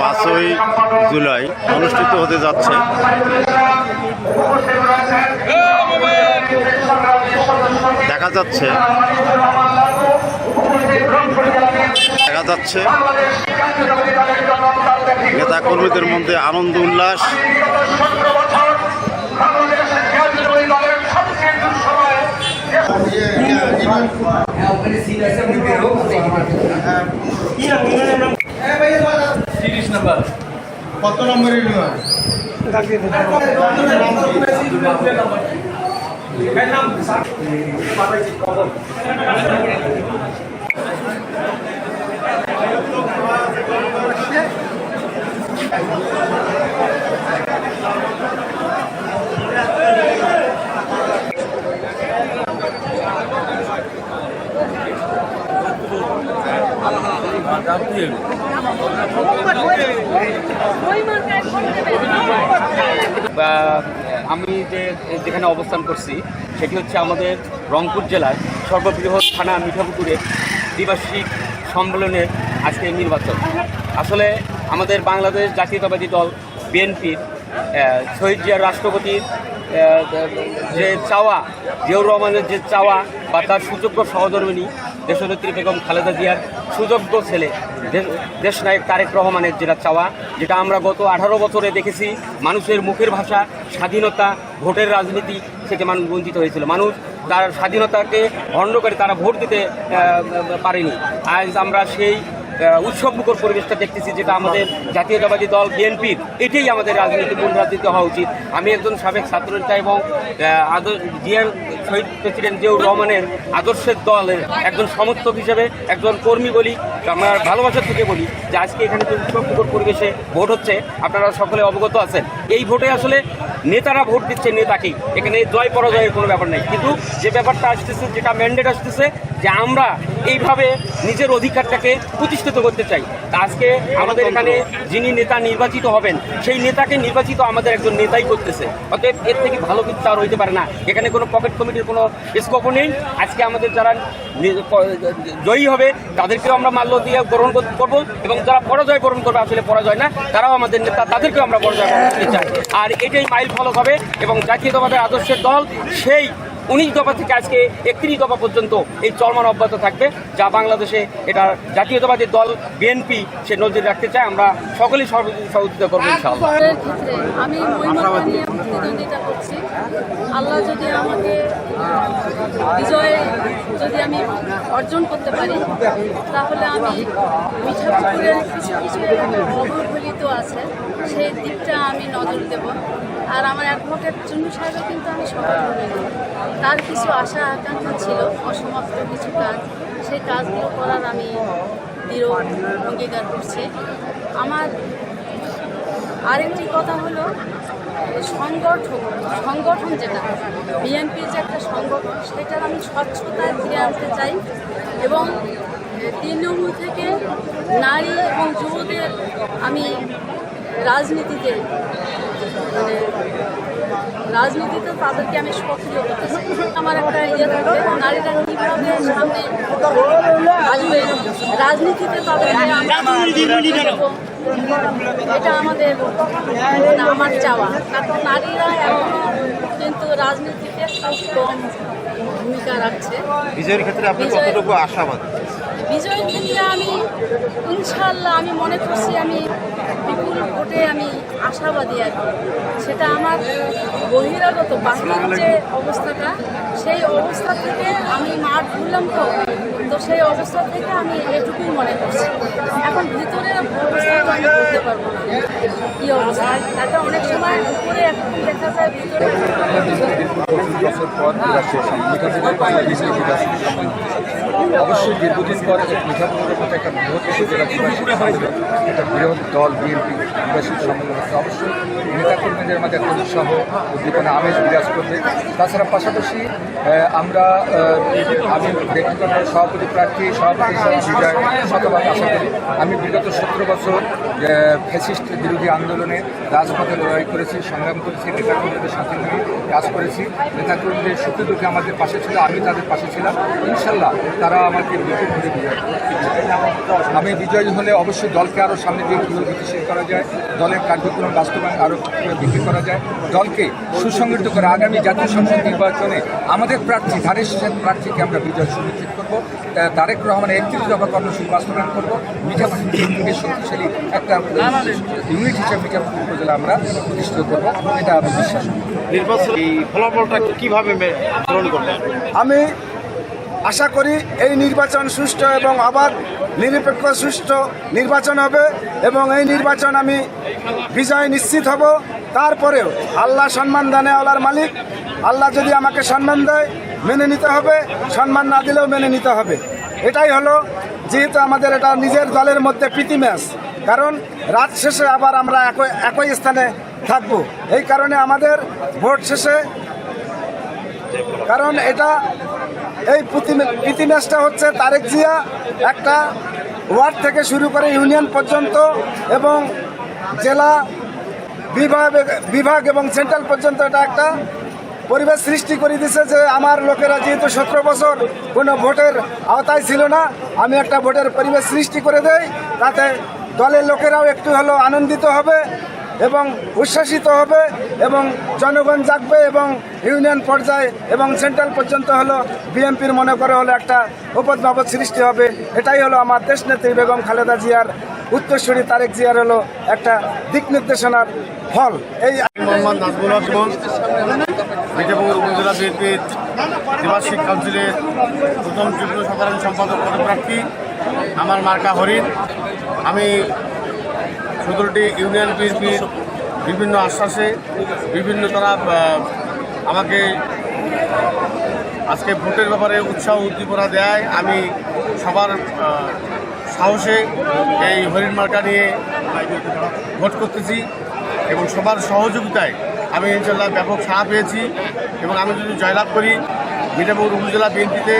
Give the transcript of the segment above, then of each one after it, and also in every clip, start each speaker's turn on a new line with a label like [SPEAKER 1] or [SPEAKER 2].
[SPEAKER 1] পাঁচই জুলাই অনুষ্ঠিত হতে যাচ্ছে। দেখা যাচ্ছে। দেখা যাচ্ছে। নেতা কর্মীদের মধ্যে আনন্দ উল্লাস।
[SPEAKER 2] কত নম্বরের নেওয়া
[SPEAKER 3] আমি যে যেখানে অবস্থান করছি, সেটি হচ্ছে আমাদের রংপুর জেলার সর্ববৃহৎ থানা মিঠাপুকুরের দ্বিবার্ষিক সম্মেলনের আজকে নির্বাচন। আসলে আমাদের বাংলাদেশ জাতীয়তাবাদী দল, বিএনপির শহীদ জিয়ার রাষ্ট্রপতির যে চাওয়া, জিয়াউর রহমানের যে চাওয়া বা তার সুযোগ্য সহধর্মিনী দেশনেত্রী বেগম খালেদা জিয়ার সুযোগ্য ছেলে, দেশ দেশনায়ক তারেক রহমানের যেটা চাওয়া, যেটা আমরা গত আঠারো বছরে দেখেছি, মানুষের মুখের ভাষা, স্বাধীনতা, ভোটের রাজনীতি থেকে মানুষ বঞ্চিত হয়েছিল। মানুষ তার স্বাধীনতাকে ভণ্ড করে তারা ভোট দিতে পারেনি। আজ আমরা সেই উৎসবমুখর পরিবেশটা দেখতেছি যেটা আমাদের জাতীয়তাবাদী দল, বিএনপির। এটাই আমাদের রাজনীতি মূল রাজনীতি হওয়া উচিত। আমি একজন সাবেক ছাত্রনেতা এবং জিয়ার শহীদ প্রেসিডেন্ট জিয়াউর রহমানের আদর্শের দলের একজন সমর্থক হিসেবে, একজন কর্মী বলি, আমার ভালোবাসা থেকে বলি, যে আজকে এখানে যে উৎসবমুখর পরিবেশে ভোট হচ্ছে, আপনারা সকলে অবগত আছেন। এই ভোটে আসলে নেতারা ভোট দিচ্ছে নেতাকেই। এখানে জয় পরাজয়ের কোনো ব্যাপার নেই। কিন্তু যে ব্যাপারটা আসতেছে, যেটা ম্যান্ডেট আসতেছে যে আমরা এইভাবে নিজের অধিকারটাকে প্রতিষ্ঠিত করতে চাই। আজকে আমাদের এখানে যিনি নেতা নির্বাচিত হবেন, সেই নেতাকে নির্বাচিত আমাদের একজন নেতাই করতেছে। অতএব এর থেকে ভালো কিছু আর হইতে পারে না। এখানে কোনো পকেট কমিটির কোনো স্কোপও নেই। আজকে আমাদের যারা জয়ী হবে, তাদেরকেও আমরা মাল্য দিয়ে গ্রহণ কর- করব এবং যারা পরাজয় বরণ করবে, আসলে পরাজয় না, তারাও আমাদের নেতা, তাদেরকেও আমরা পরাজয় করতে চাই। আর এটাই মাইল ফলক হবে এবং জাতীয়তাবাদের আদর্শের দল সেই উনিশ দফা থেকে আজকে একত্রিশ দফা পর্যন্ত এই চলমান অব্যাহত থাকবে যা বাংলাদেশে এটা জাতীয়তাবাদী দল বিএনপি সে নজর রাখতে চায়। আমরা সকলেই সহযোগিতা করব
[SPEAKER 4] আমি প্রতিদ্বন্দ্বিতা করছি। আল্লাহ যদি আমাকে বিজয় যদি আমি অর্জন করতে পারি তাহলে আমি মিঠাপুকুরের কিছু কিছু অবহেলিত আছে সেই দিকটা আমি নজর দেব। আর আমার অ্যাডভোকেট চুন্নু সাহেবও কিন্তু আমি সবাই ধরে তার কিছু আশা, আকাঙ্ক্ষা ছিল, অসমাপ্ত কিছু কাজ। সেই কাজগুলো করার আমি দৃঢ় অঙ্গীকার করছি। আমার আরেকটি কথা হলো, সংগঠন সংগঠন যেটা বিএনপির যে একটা সংগঠন, সেটার আমি স্বচ্ছতায় ফিরে আনতে চাই এবং তৃণমূল থেকে নারী এবং যুবদের আমি রাজনীতিতে মানে রাজনীতিতে তাদেরকে আমি সক্রিয় করতে চাই আমার একটা ইয়ে থাকবে নারীরা কীভাবে সামনে আসবে? রাজনীতিতে আমরা এটা আমাদের মানে আমার চাওয়া। কারণ নারীরা এখনও কিন্তু রাজনীতিতে খুব কম ভূমিকা রাখছে।
[SPEAKER 1] বিজয়ের ক্ষেত্রে আপনি কতটুকু আশাবাদ?
[SPEAKER 4] বিজয়ের নিয়ে আমি ইনশাল্লাহ আমি মনে করছি আমি বিপুল ভোটে আমি আশাবাদী আর সেটা আমার বহিরাগত বাহির যে অবস্থাটা, সেই অবস্থা থেকে আমি মাঠ ঘুরলাম তো। তো সেই অবস্থা থেকে আমি এটুকুই মনে করছি। এখন ভিতরে
[SPEAKER 5] একটা বৃহৎ বৃহৎ দল বিএনপি বিভাষিক সম্মেলন অবশ্যই নেতাকর্মীদের মধ্যে একটা উৎসাহ উদ্দীপনা আমেজ বিরাজ করবে তাছাড়া পাশাপাশি আমরা আমি ব্যক্তিগত সভাপতি প্রার্থী, সভাপতি বিজয় শতভাগ আশা করি। আমি বিগত সতেরো বছর ফ্যাসিস্ট বিরোধী আন্দোলনে রাজপথে লড়াই করেছি, সংগ্রাম করেছি, নেতাকর্মীদের সাথে নিয়ে কাজ করেছি। নেতাকর্মীদের সুখে দুঃখে আমাদের পাশে ছিল, আমি তাদের পাশে ছিলাম। ইনশাল্লাহ তারা আমাকে বিজয় করবে। আমি বিজয়ী হলে অবশ্যই দলকে আরও সামনে দিয়ে কীভাবে গতিশীল করা যায়, দলের কার্যক্রম বাস্তবায়ন আরও বৃদ্ধি করা যায়। দলকে সুসংগঠিত করে আগামী জাতীয় সংসদ নির্বাচনে আমাদের প্রার্থী, ধানের প্রার্থীকে আমরা বিজয় তা- তারেক রহমানের একত্রিশ দফা কর্মসূচি বাস্তবায়ন করব। মিঠাপুর থেকে শক্তিশালী একটা ইউনিট হিসেবে মিঠাপুর উপজেলা আমরা প্রতিষ্ঠিত করব। এটা আমি বিশ্বাস।
[SPEAKER 1] নির্বাচন এই ফলাফলটা কীভাবে গ্রহণ করলেন
[SPEAKER 6] আমি আশা করি এই নির্বাচন সুষ্ঠু এবং আবার নিরপেক্ষ সুষ্ঠু নির্বাচন হবে এবং এই নির্বাচন আমি বিজয় নিশ্চিত হব। তারপরেও আল্লাহ সম্মান দানে আল্লাহর মালিক। আল্লাহ যদি আমাকে সম্মান দেয় মেনে নিতে হবে, সম্মান না দিলেও মেনে নিতে হবে। এটাই হলো যেহেতু আমাদের এটা নিজের দলের মধ্যে প্রীতি ম্যাচ, কারণ রাত শেষে আবার আমরা একই একই স্থানে থাকব। এই কারণে আমাদের ভোট শেষে, কারণ এটা এই প্রীতি- ম্যাচটা হচ্ছে তারেক জিয়া একটা ওয়ার্ড থেকে শুরু করে ইউনিয়ন পর্যন্ত এবং জেলা বিভাগ বিভাগ এবং সেন্ট্রাল পর্যন্ত এটা একটা পরিবেশ সৃষ্টি করে দিছে যে আমার লোকেরা যেহেতু সতেরো বছর কোনো ভোটের আওতায় ছিল না, আমি একটা ভোটের পরিবেশ সৃষ্টি করে দেই, তাতে দলের লোকেরাও একটু হলেও আনন্দিত হবে এবং উচ্ছ্বাসিত হবে এবং জনগণ জাগবে এবং ইউনিয়ন পর্যায়ে এবং সেন্ট্রাল পর্যন্ত হলো বিএনপির মনে করে হলো একটা উপদ্রব সৃষ্টি হবে। এটাই হলো আমার দেশনেত্রী বেগম খালেদা জিয়ার উত্তরসূরি তারেক জিয়ার হলো একটা দিক নির্দেশনার ফল। এই
[SPEAKER 1] মোহাম্মদ মিঠাপুর উপজেলা বিএনপির দ্বিবার্ষিক কাউন্সিলের প্রথম যুগ্ম সাধারণ সম্পাদক পদপ্রার্থী, আমার মার্কা হরিণ। আমি সতেরোটি ইউনিয়ন বিএনপির বিভিন্ন আশ্বাসে বিভিন্ন তারা আমাকে আজকে ভোটের ব্যাপারে উৎসাহ উদ্দীপনা দেয়। আমি সবার সাহসে এই হরিণ মার্কা নিয়ে ভোট করতেছি। এবং সবার সহযোগিতায় আমি ইনশাল্লাহ ব্যাপক সাড়া পেয়েছি এবং আমি যদি জয়লাভ করি মিঠাপুর উপজেলা বিএনপিতে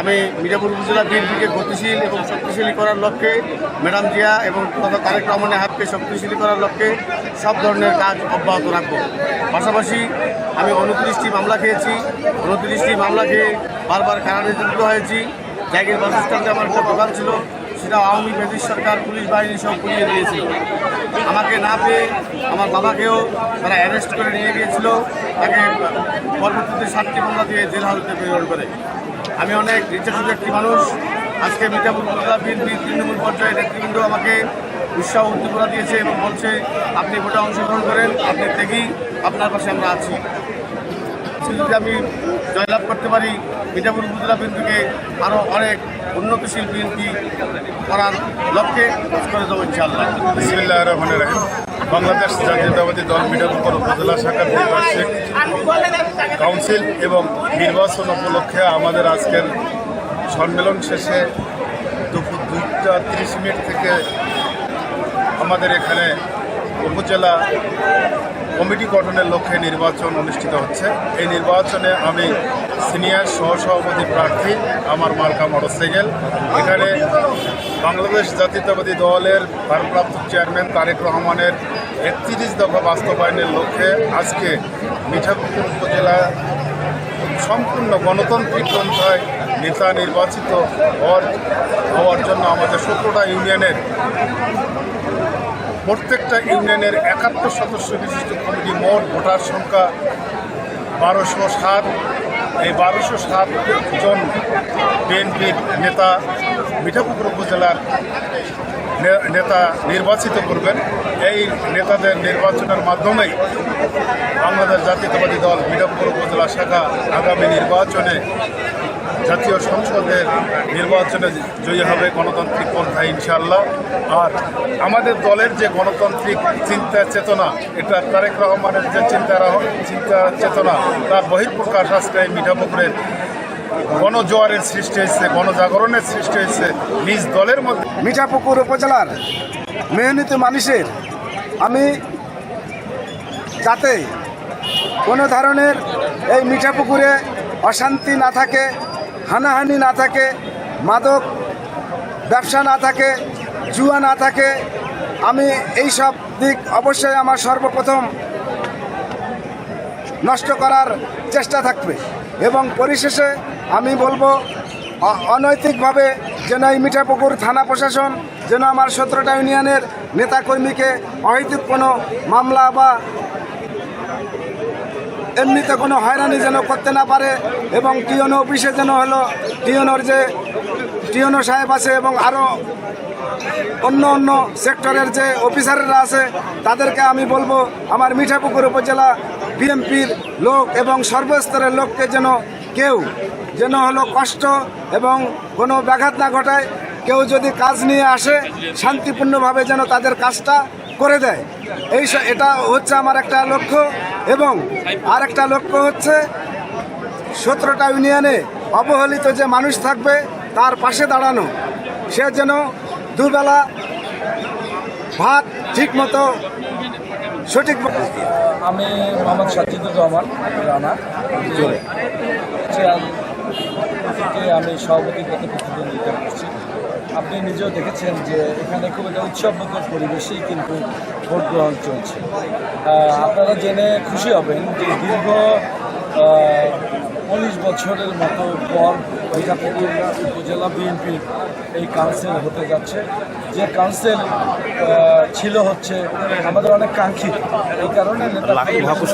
[SPEAKER 1] আমি মিঠাপুর উপজেলা বিএনপিকে গতিশীল এবং শক্তিশালী করার লক্ষ্যে, ম্যাডাম জিয়া এবং তথা তারেক রহমানের হাতকে শক্তিশালী করার লক্ষ্যে সব ধরনের কাজ অব্যাহত রাখব। পাশাপাশি আমি উনত্রিশটি মামলা খেয়েছি উনত্রিশটি মামলা খেয়ে বারবার কারা নির্যাতিত হয়েছি। জায়গার বাসস্ট্যান্ডে আমার একটা দোকান ছিল সেটা আওয়ামী ব্রিটিশ সরকার, পুলিশ বাহিনী সব পুড়িয়ে দিয়েছিল। আমাকে না পেয়ে আমার বাবাকেও তারা অ্যারেস্ট করে নিয়ে গিয়েছিল। তাকে পরবর্তীতে সাতটি মামলা দিয়ে জেল হাজতে প্রেরণ করে। আমি অনেক নির্যাতিত একটি মানুষ। আজকে মিঠাপুর বিএনপির তৃণমূল পর্যায়ে নেতৃবৃন্দ আমাকে উৎসাহ উদ্দীপনা দিয়েছে এবং বলছে, আপনি ভোটে অংশগ্রহণ করেন, আপনি থেকেই আপনার পাশে আমরা আছি। যদি আমি জয়লাভ করতে পারি মিঠাপুর উপজেলা বিএনপিকে আরও অনেক উন্নতশীল বিএনপি করার লক্ষ্যে করে দেবো ইনশাআল্লাহ।
[SPEAKER 7] বিসমিল্লাহ রহমান রাহিম। বাংলাদেশ জাতীয়তাবাদী দল মিঠাপুর উপজেলা শাখার দ্বিবার্ষিক কাউন্সিল এবং নির্বাচন উপলক্ষে আমাদের আজকের সম্মেলন শেষে দুপুর দুইটা তিরিশ মিনিট থেকে আমাদের এখানে উপজেলা কমিটি গঠনের লক্ষ্যে নির্বাচন অনুষ্ঠিত হচ্ছে। এই নির্বাচনে আমি সিনিয়র সহসভাপতি প্রার্থী আমার মার্কা মোটরসাইকেল। এখানে বাংলাদেশ জাতীয়তাবাদী দলের ভারপ্রাপ্ত চেয়ারম্যান তারেক রহমানের একত্রিশ দফা বাস্তবায়নের লক্ষ্যে আজকে মিঠাপুকুর উপজেলা সম্পূর্ণ গণতান্ত্রিক পন্থায় নেতা নির্বাচিত হওয়ার হওয়ার জন্য আমাদের সতেরোটা ইউনিয়নের প্রত্যেকটা ইউনিয়নের একাত্তর সদস্য বিশিষ্ট কমিটি মোট ভোটার সংখ্যা বারোশো সাত। এই বারোশো সাত জন বিএনপির নেতা মিঠাপুকুর উপজেলার নেতা নির্বাচিত করবেন। এই নেতাদের নির্বাচনের মাধ্যমেই বাংলাদেশ জাতীয়তাবাদী দল মিঠাপুকুর উপজেলা শাখা আগামী নির্বাচনে জাতীয় সংসদের নির্বাচনে জয়ী হবে গণতান্ত্রিক পন্থায় ইনশাল্লাহ আর আমাদের দলের যে গণতান্ত্রিক চিন্তা চেতনা, এটা তারেক রহমানের যে চিন্তা চিন্তা চেতনা, তার বহিঃপ্রকাশ আজকে এই মিঠাপুকুরের গণজোয়ারের সৃষ্টি হয়েছে, গণজাগরণের সৃষ্টি হয়েছে নিজ দলের মধ্যে।
[SPEAKER 6] মিঠাপুকুর উপজেলার মেহনত মানুষের আমি যাতে কোনো ধরনের এই মিঠাপুকুরে অশান্তি না থাকে হানাহানি না থাকে, মাদক, ব্যবসা না থাকে, জুয়া না থাকে। আমি এই সব দিক অবশ্যই আমার সর্বপ্রথম নষ্ট করার চেষ্টা থাকবে এবং পরিশেষে আমি বলব অনৈতিকভাবে যেন এই মিঠাপুকুর থানা প্রশাসন, যেন আমার সতেরোটা ইউনিয়নের নেতাকর্মীকে অহৈতুক কোনো মামলা বা এমনিতে কোনো হয়রানি যেন করতে না পারে এবং টিওনো অফিসে যেন হলো টিওনোর যে, টিওনো সাহেব আছে এবং আরও অন্য অন্য সেক্টরের যে অফিসাররা আছে, তাদেরকে আমি বলব আমার মিঠাপুকুর উপজেলা বিএমপির লোক এবং সর্বস্তরের লোককে যেন কেউ যেন হলো কষ্ট এবং কোনো ব্যাঘাত না ঘটায়, কেউ যদি কাজ নিয়ে আসে, শান্তিপূর্ণভাবে যেন তাদের কাজটা করে দেয়। এই এটা হচ্ছে আমার একটা লক্ষ্য এবং আর একটা লক্ষ্য হচ্ছে সতেরোটা ইউনিয়নে অবহেলিত যে মানুষ থাকবে তার পাশে দাঁড়ানো। সে যেন দুবেলা ভাত ঠিক মতো সঠিক
[SPEAKER 8] আমি মোহাম্মদ সাজিদুর রহমান রানা। জোরে আমি সভাপতি পদে প্রতিদ্বন্দ্বিতা করছি। আপনি নিজেও দেখেছেন যে এখানে খুব একটা উৎসবমুখর পরিবেশেই কিন্তু ভোট গ্রহণ চলছে আপনারা জেনে খুশি হবেন যে দীর্ঘ উনিশ বছরের মতো পর মিঠাপুকুর উপজেলা বিএনপির এই কাউন্সিল হতে যাচ্ছে। যে কাউন্সিল ছিল হচ্ছে আমাদের অনেক কাঙ্ক্ষিত। এই কারণে ব্যাপক